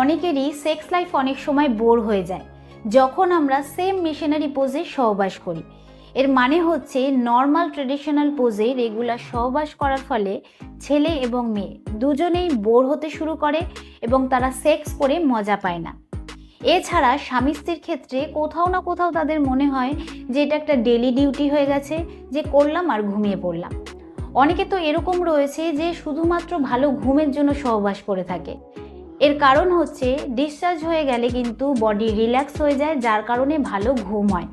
অনেকেরই sex life অনেক সময় বোর হয়ে যায়, যখন আমরা সেম মেশিনারি পোজে সহবাস করি। এর মানে হচ্ছে নর্মাল ট্রেডিশনাল পোজে রেগুলার সহবাস করার ফলে ছেলে এবং মেয়ে দুজনেই বোর হতে শুরু করে এবং তারা সেক্স করে মজা পায় না। এছাড়া স্বামী স্ত্রীর ক্ষেত্রে কোথাও না কোথাও তাদের মনে হয় যে এটা একটা ডেলি ডিউটি হয়ে গেছে, যে করলাম আর ঘুমিয়ে পড়লাম। অনেকে তো এরকম রয়েছে যে শুধুমাত্র ভালো ঘুমের জন্য সহবাস করে থাকে। এর কারণ হচ্ছে ডিসচার্জ হয়ে গেলে কিন্তু বডি রিল্যাক্স হয়ে যায়, যার কারণে ভালো ঘুম হয়।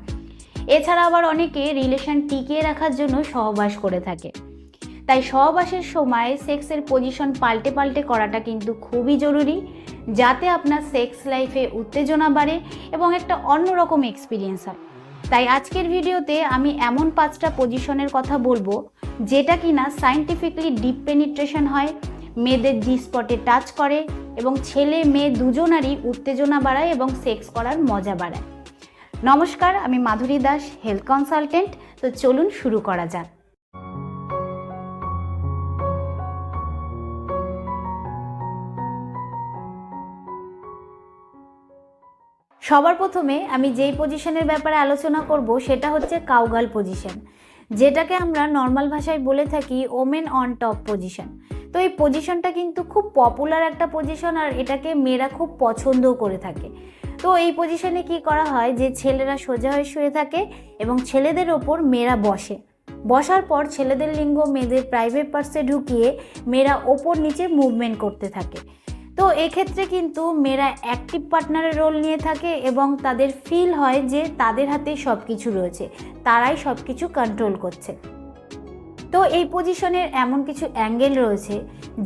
এছাড়া আবার অনেকে রিলেশন টিকিয়ে রাখার জন্য সহবাস করে থাকে। তাই সহবাসের সময় সেক্সের পজিশন পাল্টে পাল্টে করাটা কিন্তু খুবই জরুরি, যাতে আপনার সেক্স লাইফে উত্তেজনা বাড়ে এবং একটা অন্যরকম এক্সপিরিয়েন্স হয়। তাই আজকের ভিডিওতে আমি এমন পাঁচটা পজিশনের কথা বলব, যেটা কিনা সাইন্টিফিকলি ডিপ পেনিট্রেশন হয় মেয়েদের জি স্পটে টাচ করে এবং ছেলে, মেয়ে দুজনারই উত্তেজনা বাড়ায় এবং সেক্স করার মজা বাড়ায়। নমস্কার, আমি মাধুরী দাস হেলথ কনসালটেন্ট তো চলুন শুরু করা যাক। সবার প্রথমে আমি যেই পজিশনের ব্যাপারে আলোচনা করব, সেটা হচ্ছে কাউগাল পজিশন যেটাকে আমরা নর্মাল ভাষায় বলে থাকি ওমেন অন টপ পজিশন তো এই পজিশনটা কিন্তু খুব পপুলার একটা পজিশন আর এটাকে মেয়েরা খুব পছন্দও করে থাকে। তো এই পজিশনে কি করা হয় যে ছেলেরা সোজা হয়ে শুয়ে থাকে এবং ছেলেদের ওপর মেয়েরা বসে। বসার পর ছেলেদের লিঙ্গ মেয়েদের প্রাইভেট পার্সে ঢুকিয়ে মেয়েরা ওপর নিচে মুভমেন্ট করতে থাকে। তো এক্ষেত্রে কিন্তু মেয়েরা অ্যাক্টিভ পার্টনারের রোল নিয়ে থাকে এবং তাদের ফিল হয় যে তাদের হাতেই সব কিছু রয়েছে, তারাই সব কিছু কন্ট্রোল করছে। তো এই পজিশনের এমন কিছু অ্যাঙ্গেল রয়েছে,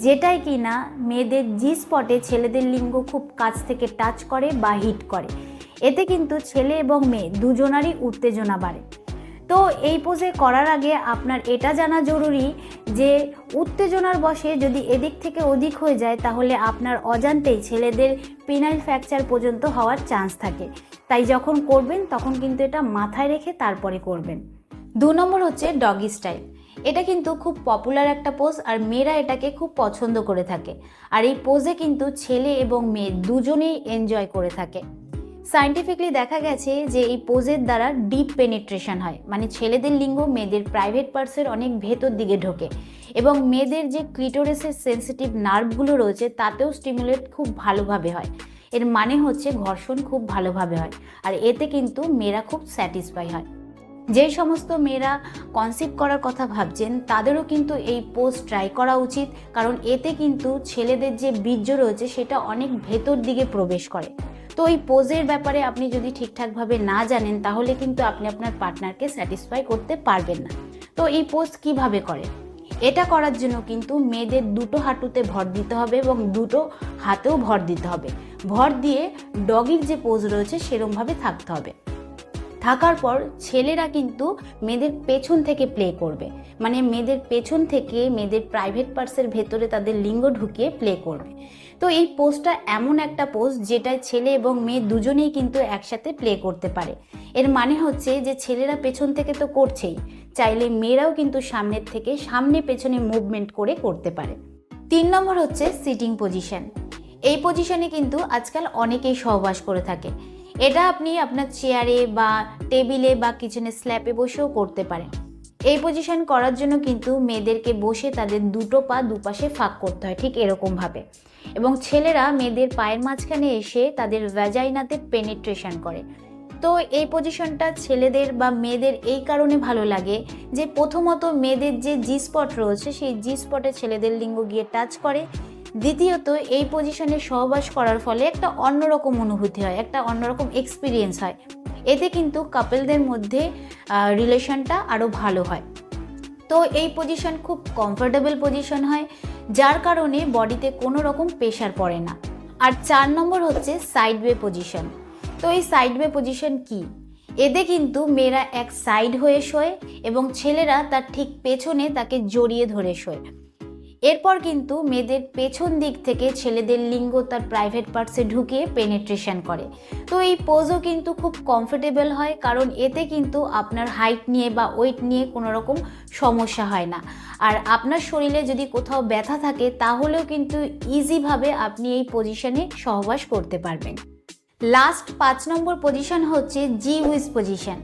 যেটাই কি না মেয়েদের জি স্পটে ছেলেদের লিঙ্গ খুব কাছ থেকে টাচ করে বা হিট করে। এতে কিন্তু ছেলে এবং মেয়ে দুজনারই উত্তেজনা বাড়ে। তো এই পোজে করার আগে আপনার এটা জানা জরুরি যে, উত্তেজনার বশে যদি এদিক থেকে ওদিক হয়ে যায়, তাহলে আপনার অজান্তেই ছেলেদের পিনাইল ফ্র্যাকচার পর্যন্ত হওয়ার চান্স থাকে। তাই যখন করবেন, তখন কিন্তু এটা মাথায় রেখে তারপরে করবেন। দু নম্বর হচ্ছে ডগি স্টাইল এটা কিন্তু খুব পপুলার একটা পোজ আর মেয়েরা এটাকে খুব পছন্দ করে থাকে। আর এই পোজে কিন্তু ছেলে এবং মেয়ে দুজনেই এনজয় করে থাকে। সাইন্টিফিকলি দেখা গেছে যে এই পোজের দ্বারা ডিপ পেনিট্রেশন হয়। মানে ছেলেদের লিঙ্গ মেয়েদের প্রাইভেট পার্টসের অনেক ভেতর দিকে ঢোকে। এবং মেয়েদের যে ক্লিটোরেসের সেন্সিটিভ নার্ভগুলো রয়েছে, তাতেও স্টিমুলেট খুব ভালোভাবে হয়। এর মানে হচ্ছে ঘর্ষণ খুব ভালোভাবে হয়। আর এতে কিন্তু মেয়েরা খুব স্যাটিসফাই হয়। যে সমস্ত মেয়েরা কনসিভ করার কথা ভাবছেন, তাদেরও কিন্তু এই পোস্ট ট্রাই করা উচিত। কারণ এতে কিন্তু ছেলেদের যে বীর্য রয়েছে, সেটা অনেক ভেতর দিকে প্রবেশ করে। তো এই পোজের ব্যাপারে আপনি যদি ঠিকঠাকভাবে না জানেন, তাহলে কিন্তু আপনি আপনার পার্টনারকে স্যাটিসফাই করতে পারবেন না। তো এই পোজ কীভাবে করে? এটা করার জন্য কিন্তু মেয়েদের দুটো হাঁটুতে ভর দিতে হবে এবং দুটো হাতেও ভর দিতে হবে। ভর দিয়ে ডগির যে পোজ রয়েছে, সেরমভাবে থাকতে হবে। থাকার পর ছেলেরা কিন্তু মেয়েদের পেছন থেকে প্লে করবে। মানে মেয়েদের পেছন থেকে মেয়েদের প্রাইভেট পার্সের ভেতরে তাদের লিঙ্গ ঢুকিয়ে প্লে করবে। তো এই পোস্টটা এমন একটা পোস্ট যেটায় ছেলে এবং মেয়ে দুজনেই কিন্তু একসাথে প্লে করতে পারে। এর মানে হচ্ছে যে ছেলেরা পেছন থেকে তো করছেই, চাইলে মেয়েরাও কিন্তু সামনের থেকে সামনে পেছনে মুভমেন্ট করে করতে পারে। তিন নম্বর হচ্ছে সিটিং পজিশন এই পজিশনে কিন্তু আজকাল অনেকেই সহবাস করে থাকে। এটা আপনি আপনার চেয়ারে বা টেবিলে বা কিচেনে স্ল্যাপে বসেও করতে পারেন। এই পজিশন করার জন্য কিন্তু মেয়েদেরকে বসে তাদের দুটো পা দুপাশে ফাঁক করতে হয়, ঠিক এরকমভাবে। এবং ছেলেরা মেয়েদের পায়ের মাঝখানে এসে তাদের ভ্যাজাইনাতে পেনিট্রেশন করে। তো এই পজিশনটা ছেলেদের বা মেয়েদের এই কারণে ভালো লাগে যে প্রথমত মেয়েদের যে জি স্পট রয়েছে, সেই জি স্পটে ছেলেদের লিঙ্গ গিয়ে টাচ করে। দ্বিতীয়ত, এই পজিশনে সহবাস করার ফলে একটা অন্যরকম অনুভূতি হয়, একটা অন্যরকম এক্সপিরিয়েন্স হয়। এতে কিন্তু কাপেলদের মধ্যে রিলেশনটা আরও ভালো হয়। তো এই পজিশন খুব কমফোর্টেবল পজিশন হয়, যার কারণে বডিতে কোনো রকম প্রেশার পড়ে না। আর চার নম্বর হচ্ছে সাইড ওয়ে পজিশন তো এই সাইড ওয়ে পজিশন কি? এতে কিন্তু মেয়েরা এক সাইড হয়ে শোয় এবং ছেলেরা তার ঠিক পেছনে তাকে জড়িয়ে ধরে শোয়। এরপর কিন্তু মেয়েদের পেছন দিক থেকে ছেলেদের লিঙ্গ তার প্রাইভেট পার্টসে ঢুকিয়ে পেনেট্রেশন করে। তো এই পোজও কিন্তু খুব কমফোর্টেবল হয়, কারণ এতে কিন্তু আপনার হাইট নিয়ে বা ওয়েট নিয়ে কোনো রকম সমস্যা হয় না। আর আপনার শরীরে যদি কোথাও ব্যথা থাকে, তাহলেও কিন্তু ইজিভাবে আপনি এই পজিশনে সহবাস করতে পারবেন। লাস্ট পাঁচ নম্বর পজিশন হচ্ছে জি উইস পজিশন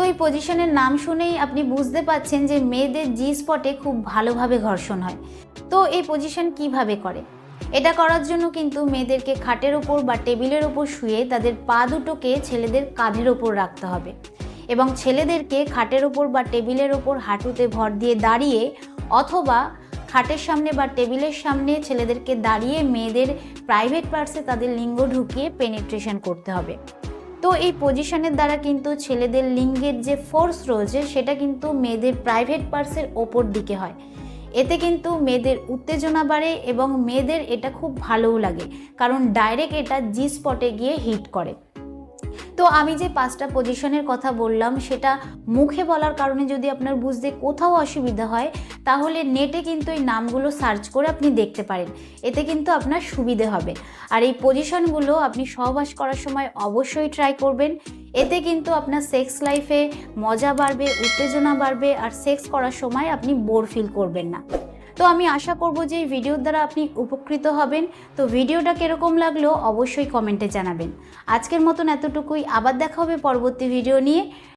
তো এই পজিশনের নাম শুনেই আপনি বুঝতে পাচ্ছেন যে মেয়েদের জি স্পটে খুব ভালোভাবে ঘর্ষণ হয়। তো এই পজিশন কীভাবে করে? এটা করার জন্য কিন্তু মেয়েদেরকে খাটের ওপর বা টেবিলের ওপর শুয়ে তাদের পা দুটোকে ছেলেদের কাঁধের ওপর রাখতে হবে এবং ছেলেদেরকে খাটের ওপর বা টেবিলের ওপর হাঁটুতে ভর দিয়ে দাঁড়িয়ে অথবা খাটের সামনে বা টেবিলের সামনে ছেলেদেরকে দাঁড়িয়ে মেয়েদের প্রাইভেট পার্টসে তাদের লিঙ্গ ঢুকিয়ে পেনিট্রেশন করতে হবে। তো এই পজিশনের দ্বারা কিন্তু ছেলেদের লিঙ্গের যে ফোর্স রয়েছে, সেটা কিন্তু মেয়েদের প্রাইভেট পার্সের ওপর দিকে হয়। এতে কিন্তু মেয়েদের উত্তেজনা বাড়ে এবং মেয়েদের এটা খুব ভালোও লাগে। কারণ ডাইরেক্ট এটা জি স্পটে গিয়ে হিট করে। তো আমি যে পাঁচটা পজিশনের কথা বললাম, সেটা মুখে বলার কারণে যদি আপনার বুঝতে কোথাও অসুবিধা হয়, তাহলে নেটে কিন্তু এই নামগুলো সার্চ করে আপনি দেখতে পারেন। এতে কিন্তু আপনার সুবিধে হবে। আর এই পজিশনগুলো আপনি সহবাস করার সময় অবশ্যই ট্রাই করবেন। এতে কিন্তু আপনার সেক্স লাইফে মজা বাড়বে, উত্তেজনা বাড়বে, আর সেক্স করার সময় আপনি বোর ফিল করবেন না। তো আমি আশা করব যে এই ভিডিওর দ্বারা আপনি উপকৃত হবেন। তো ভিডিওটা কীরকম লাগল অবশ্যই কমেন্টে জানাবেন। আজকের মতন এতটুকুই। আবার দেখা হবে পরবর্তী ভিডিও নিয়ে।